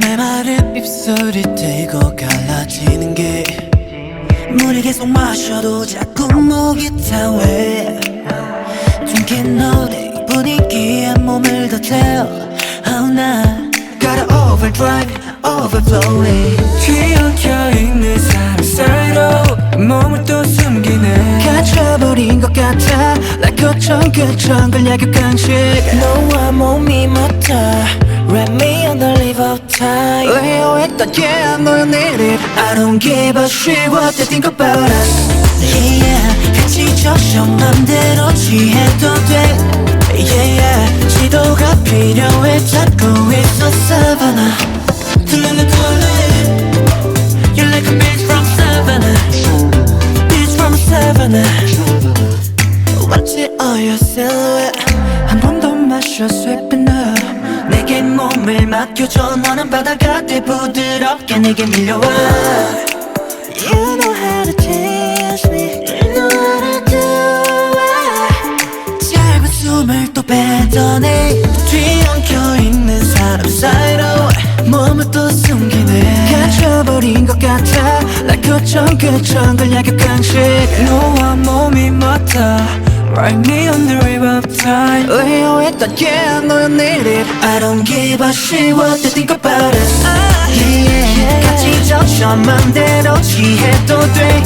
내 말은 입술이 떼고 갈라지는 게. 물을 계속 마셔도 자꾸 목이 타왜 좀긴 너네 분위기에 몸을 더 태워. Oh, Drive. overflowing 뒤엉켜 있는 사람 사이로 몸을 또 숨기네 갇혀버린 것 같아 Like 거청 그청 근력의 강식 너와 몸이 맞다 Wrap me on the leave of time 의외했던 yeah 너의 내립 I don't give a shit what they think about us Yeah yeah 같이 적셔 맘대로 취해도 돼 Yeah yeah 지도가 필요해 찾고 있어 Savannah 들릴 Watch it all your silhouette 한번 더 마셔 sweeping up 내게 몸을 맡겨줘 너는 바다가 돼 부드럽게 내게 밀려와 You know how to tease me You know how to do it 짧은 숨을 또 뱉어내 뒤엉켜 있는 사람 사이로 몸을 또 숨기네 갇혀버린 것 같아 Like 거청 그청 근력의 강식 너와 몸이 맞다 Write me on the river of time 의외했던 yeah 너의 내립 I don't give a shit what they think about us yeah, yeah. 같이 적셔 맘대로 취해도 돼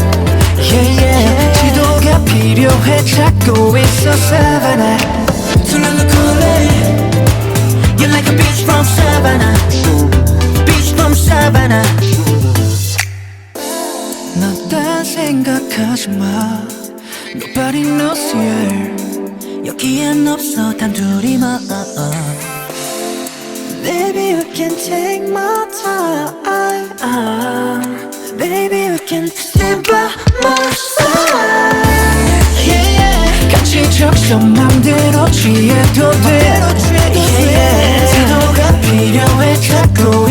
yeah, yeah. 지도가 필요해 찾고 있어 Savannah 술래를 콜레 You're like a bitch from Savannah Bitch from Savannah 하지 마 Nobody knows here 여기엔 없어 단둘이만 Baby we can take my time Baby we can stand by my side yeah, yeah. 같이 적셔 맘대로 취해도 돼 yeah, yeah. 지도가 필요해 찾고